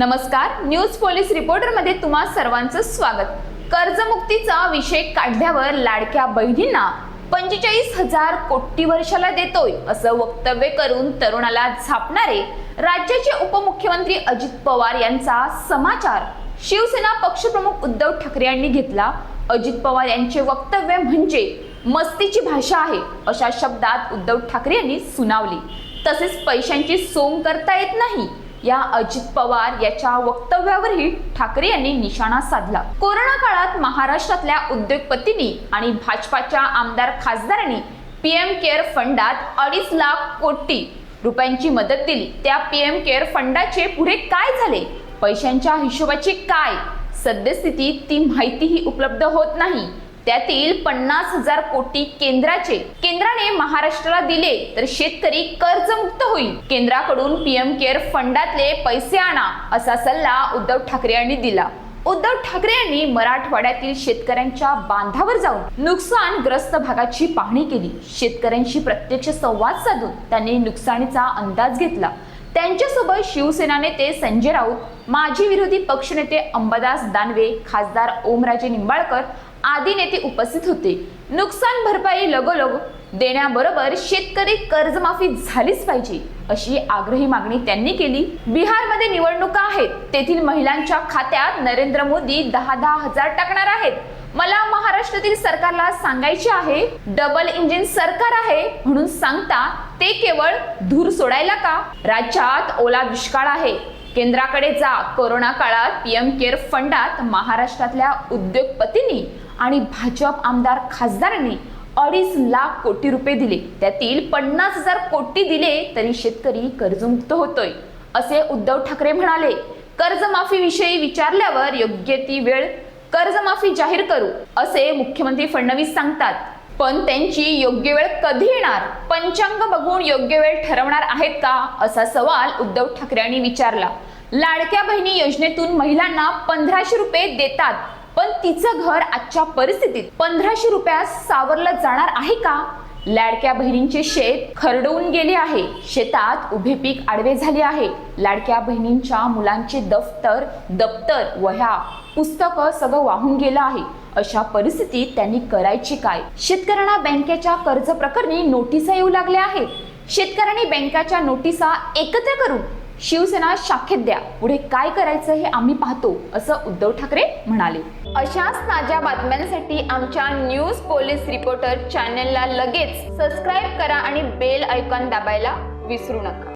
नमस्कार. News police रिपोर्टरमध्ये तुम्हा सर्वांचं स्वागत. कर्जमुक्तीचा विषय काढल्यावर लाडक्या बहिणींना पंचेचाळीस हजार कोटी वर्षाला देतोय असं वक्तव्य करून तरुणाला झापणारे राज्याचे उपमुख्यमंत्री अजित पवार यांचा समाचार. शिवसेना पक्षप्रमुख उद्धव ठाकरे यांनी घेतला. अजित पवार यांचे वक्तव्य म्हणजे मस्तीची भाषा आहे अशा शब्दात उद्धव ठाकरे यांनी सुनावली. तसेच पैशांची सोंग करता येत नाही या अजित पवार याच्या वक्तव्यावरही ठाकरे यांनी निशाणा साधला. कोरोना काळात महाराष्ट्रातल्या उद्योगपतींनी आणि भाजपाच्या आमदार खासदारांनी पीएम केअर फंडात अडीच लाख कोटी रुपयांची मदत दिली. त्या पीएम केअर फंडाचे पुढे काय झाले? पैशांच्या हिशोबाची काय? सद्यस्थिती ती माहितीही उपलब्ध होत नाही. त्यातील पन्नास हजार कोटी केंद्राचे केंद्राने महाराष्ट्राला दिले तर शेतकरी कर्जमुक्त होईल. केंद्राकडून पीएम केअर फंडातले पैसे आणा असा सल्ला उद्धव ठाकरे यांनी दिला. उद्धव ठाकरे यांनी मराठवाड्यातील शेतकऱ्यांच्या बांधावर जाऊन नुकसानग्रस्त भागाची पाहणी केली. शेतकऱ्यांशी प्रत्यक्ष संवाद साधून त्यांनी नुकसानीचा अंदाज घेतला. त्यांच्यासोबत शिवसेना नेते संजय राऊत माजी विरोधी पक्षनेते अंबादास दानवे खासदार ओमराजे निंबाळकर आदी नेते उपस्थित होते. नुकसान भरपाई लगोलग देण्याबरोबर शेतकरी कर्जमाफी झालीच पाहिजे अशी आग्रही मागणी त्यांनी केली. बिहारमध्ये निवडणुका आहेत तेथील महिलांच्या खात्यात नरेंद्र मोदी दहा दहा हजार टाकणार आहेत. मला महाराष्ट्रातील सरकारला सांगायचे आहे डबल इंजिन सरकार आहे म्हणून सांगता ते केवळ धूर सोडायला का? राज्यात ओला दुष्काळ आहे. केंद्राकडे जा. कोरोना काळात पीएम केअर फंडात महाराष्ट्रातल्या उद्योगपतींनी आणि भाजप आमदार खासदारांनी अडीच लाख कोटी रुपये दिले. त्यातील पन्नास हजार कोटी दिले तरी शेतकरी कर्जमुक्त होतोय. असे उद्धव ठाकरे म्हणाले. कर्जमाफीविषयी विचारल्यावर योग्य ती वेळ कर्जमाफी जाहीर करू असे मुख्यमंत्री फडणवीस सांगतात. पण त्यांची योग्य वेळ कधी येणार? पंचांग बघून योग्य वेळ ठरवणार आहेत का? असा सवाल उद्धव ठाकरे यांनी विचारला. लाडक्या बहिणी योजनेतून महिलांना पंधराशे रुपये देतात पण तिचं घर आजच्या परिस्थितीत पंधराशे रुपयात सावरलं जाणार आहे का? लाडक्या बहिणींचे शेत खरडवून गेले आहे. शेतात उभे पीक आडवे झाले आहे. लाडक्या बहिणींच्या मुलांचे दफ्तर दप्तर वह्या पुस्तकं सगळं वाहून गेलं आहे. अशा परिस्थितीत त्यांनी करायचे काय? शेतकऱ्यांना बँकेच्या कर्ज प्रकरणी नोटिसा येऊ लागल्या आहेत. शेतकऱ्यांनी बँकाच्या नोटिसा एकत्र करून शिवसेना शाखेत द्या. पुढे काय करायचं हे आम्ही पाहतो असं उद्धव ठाकरे म्हणाले. अशाच ताज्या बातम्यांसाठी आमच्या न्यूज पोलीस रिपोर्टर चॅनेलला लगेच सबस्क्राईब करा आणि बेल ऐकॉन दाबायला विसरू नका.